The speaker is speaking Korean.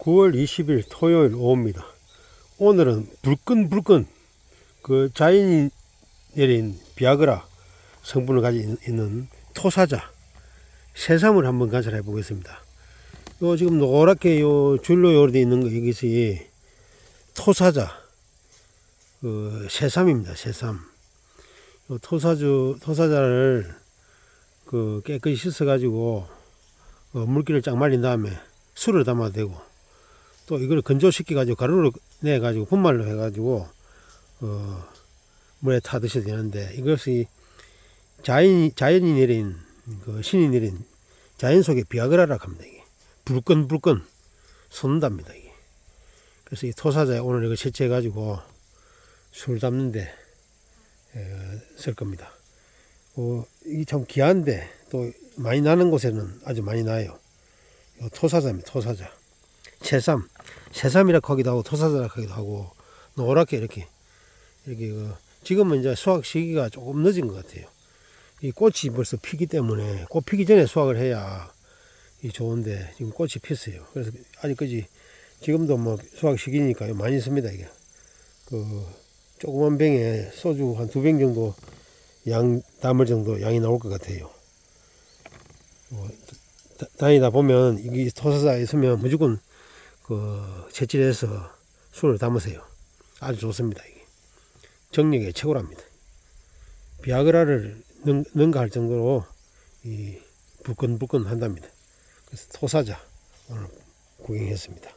9월 20일 토요일 오후입니다. 오늘은 불끈불끈 그 자연이 내린 비아그라 성분을 가지고 있는 토사자 새삼을 한번 관찰해 보겠습니다. 요 지금 노랗게 요 줄로 요리되어 있는 거 이것이 토사자 그 새삼입니다. 새삼. 요 토사주 토사자를 그 깨끗이 씻어 가지고 어, 물기를 쫙 말린 다음에 술을 담아도 되고 또 이걸 건조시켜 가지고 가루를 내 가지고 분말로 해 가지고 어 물에 타 드셔도 되는데 이것이 자연이 자연이 내린 그 신이 내린 자연 속의 비아그라라고 합니다 이게 불끈 불끈 솟는답니다 이게 그래서 이 토사자에 오늘 이거 채취해 가지고 술 담는데 에, 쓸 겁니다. 어, 이게 참 귀한데 또 많이 나는 곳에는 아주 많이 나요. 요 토사자입니다. 토사자. 새삼. 새삼이라 하기도 하고 토사자라 하기도 하고 노랗게 이렇게 이렇게 그 지금은 이제 수확 시기가 조금 늦은 것 같아요. 이 꽃이 벌써 피기 때문에 꽃 피기 전에 수확을 해야 이 좋은데 지금 꽃이 폈어요. 그래서 아직까지 지금도 뭐 수확 시기니까 많이 있습니다 이게. 그 조그만 병에 소주 한 두 병 정도 양 담을 정도 양이 나올 것 같아요. 어, 다- 다니다 보면 이게 토사자 있으면 무조건 그 채질해서 술을 담으세요. 아주 좋습니다 이게 정력에 최고랍니다. 비아그라를 능, 능가할 정도로 이 불끈불끈 한답니다. 그래서 토사자 오늘 구경했습니다.